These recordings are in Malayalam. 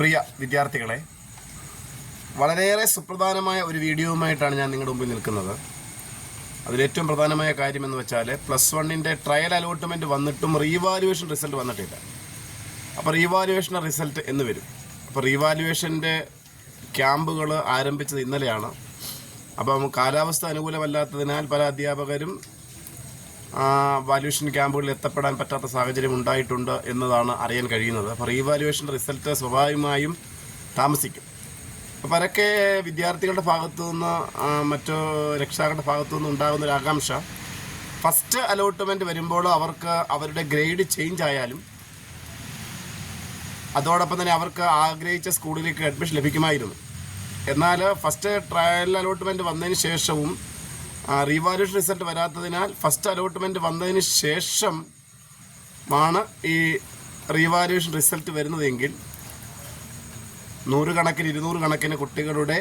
പ്രിയ വിദ്യാർത്ഥികളെ വളരെയേറെ സുപ്രധാനമായ ഒരു വീഡിയോയുമായിട്ടാണ് ഞാൻ നിങ്ങളുടെ മുമ്പിൽ നിൽക്കുന്നത്. അതിലേറ്റവും പ്രധാനമായ കാര്യം എന്ന് വെച്ചാൽ പ്ലസ് വണ്ണിന്റെ ട്രയൽ അലോട്ട്മെന്റ് വന്നിട്ടും റീവാലുവേഷൻ റിസൾട്ട് വന്നിട്ടില്ല. അപ്പോൾ റീവാലുവേഷൻ റിസൾട്ട് എന്ന് വരും. അപ്പോൾ റീവാലുവേഷന്റെ ക്യാമ്പുകൾ ആരംഭിച്ചത് ഇന്നലെയാണ്. അപ്പം കാലാവസ്ഥ അനുകൂലമല്ലാത്തതിനാൽ പല അധ്യാപകരും വാല്യുവേഷൻ ക്യാമ്പുകളിൽ എത്തപ്പെടാൻ പറ്റാത്ത സാഹചര്യം ഉണ്ടായിട്ടുണ്ട് എന്നതാണ് അറിയാൻ കഴിയുന്നത്. അപ്പോൾ റീവാലുവേഷൻ റിസൾട്ട് സ്വാഭാവികമായും താമസിക്കും. അപ്പോൾ പരക്കെ വിദ്യാർത്ഥികളുടെ ഭാഗത്തു നിന്ന് മറ്റു രക്ഷാകളുടെ ഭാഗത്തു നിന്ന് ഉണ്ടാകുന്ന ഒരു ആകാംക്ഷ. ഫസ്റ്റ് അലോട്ട്മെന്റ് വരുമ്പോൾ അവർക്ക് അവരുടെ ഗ്രേഡ് ചേഞ്ച് ആയാലും അതോടൊപ്പം തന്നെ അവർക്ക് ആഗ്രഹിച്ച സ്കൂളിലേക്ക് അഡ്മിഷൻ ലഭിക്കുമായിരുന്നു. എന്നാൽ ഫസ്റ്റ് ട്രയൽ അലോട്ട്മെന്റ് വന്നതിന് ശേഷവും റീവാലുവേഷൻ റിസൾട്ട് വരാത്തതിനാൽ ഫസ്റ്റ് അലോട്ട്മെന്റ് വന്നതിന് ശേഷം ആണ് ഈ റീവാലുവേഷൻ റിസൾട്ട് വരുന്നതെങ്കിൽ നൂറുകണക്കിന് ഇരുന്നൂറ് കണക്കിന് കുട്ടികളുടെ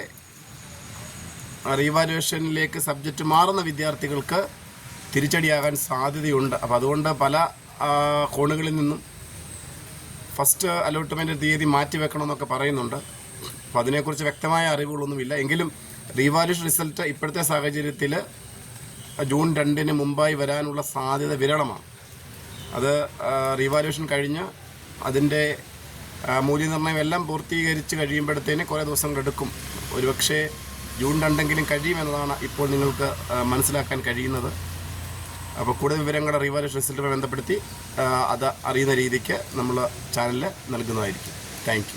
റീവാലുവേഷനിലേക്ക് സബ്ജക്റ്റ് മാറുന്ന വിദ്യാർത്ഥികൾക്ക് തിരിച്ചടിയാകാൻ സാധ്യതയുണ്ട്. അപ്പോൾ അതുകൊണ്ട് പല കോണുകളിൽ നിന്നും ഫസ്റ്റ് അലോട്ട്മെന്റ് തീയതി മാറ്റി വെക്കണമെന്നൊക്കെ പറയുന്നുണ്ട്. അപ്പോൾ അതിനെക്കുറിച്ച് വ്യക്തമായ അറിവുകളൊന്നുമില്ല. എങ്കിലും റീവാലുവേഷൻ റിസൾട്ട് ഇപ്പോഴത്തെ സാഹചര്യത്തിൽ ജൂൺ രണ്ടിന് മുമ്പായി വരാനുള്ള സാധ്യത വിരളമാണ്. അത് റീവാലുവേഷൻ കഴിഞ്ഞ് അതിന്റെ മൂല്യനിർണയം എല്ലാം പൂർത്തീകരിച്ച് കഴിയുമ്പോഴത്തേന് കുറേ ദിവസങ്ങളെടുക്കും ഒരുപക്ഷെ ജൂൺ രണ്ടെങ്കിലും കഴിയുമെന്നതാണ് ഇപ്പോൾ നിങ്ങൾക്ക് മനസ്സിലാക്കാൻ കഴിയുന്നത്. അപ്പോൾ കൂടുതൽ വിവരങ്ങളുടെ റീവാലുവേഷൻ റിസൾട്ടുമായി ബന്ധപ്പെടുത്തി അത് അറിയുന്ന രീതിക്ക് നമ്മൾ ചാനലിൽ നൽകുന്നതായിരിക്കും. താങ്ക്